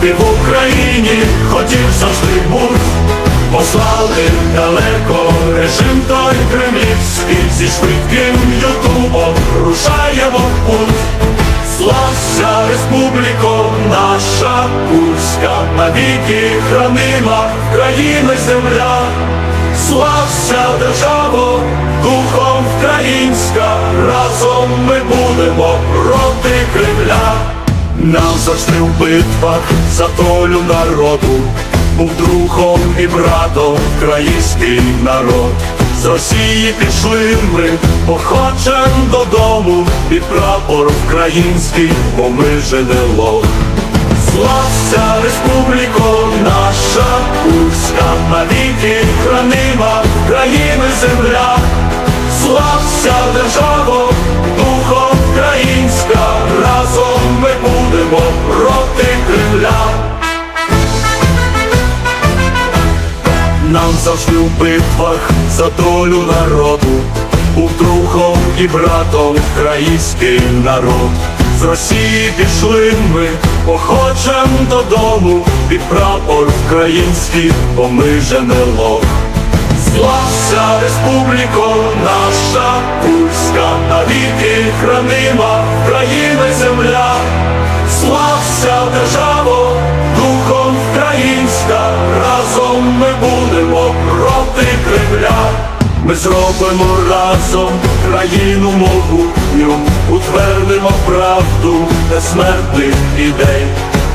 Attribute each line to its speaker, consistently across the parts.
Speaker 1: ти в Україні хотів завжди був, послали далеко режим той кремлівський зі швидким ютубом рушаємо путь. Слався республіко наша Курська, навіки хранима країни земля, слався державо, духом українська, разом ми будемо проти Кремля. Нам завжди в битвах за долю народу, був другом і братом український народ. З Росії пішли ми, походжем додому, під прапор український, бо ми женело. Слався республіко, наша Курська, навіки хранима країни земля. Слався державо, будемо проти Кремля. Нам завжди в битвах за долю народу, був другом і братом український народ. З Росії пішли ми, походжем додому, під прапор український, бо ми женело. Слався республіко, наша Курська, навіки хранима країна Ми зробимо разом країну могутню, утвердимо правду безсмертних ідей.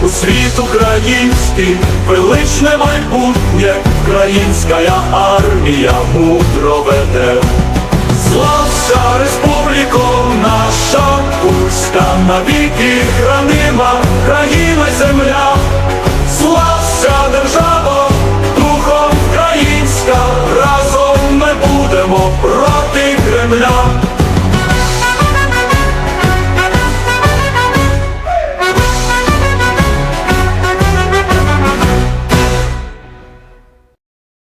Speaker 1: У світ український, величне майбутнє, українська армія мудро веде. Слався республіко, наша Курська, навіки хранима країна земля.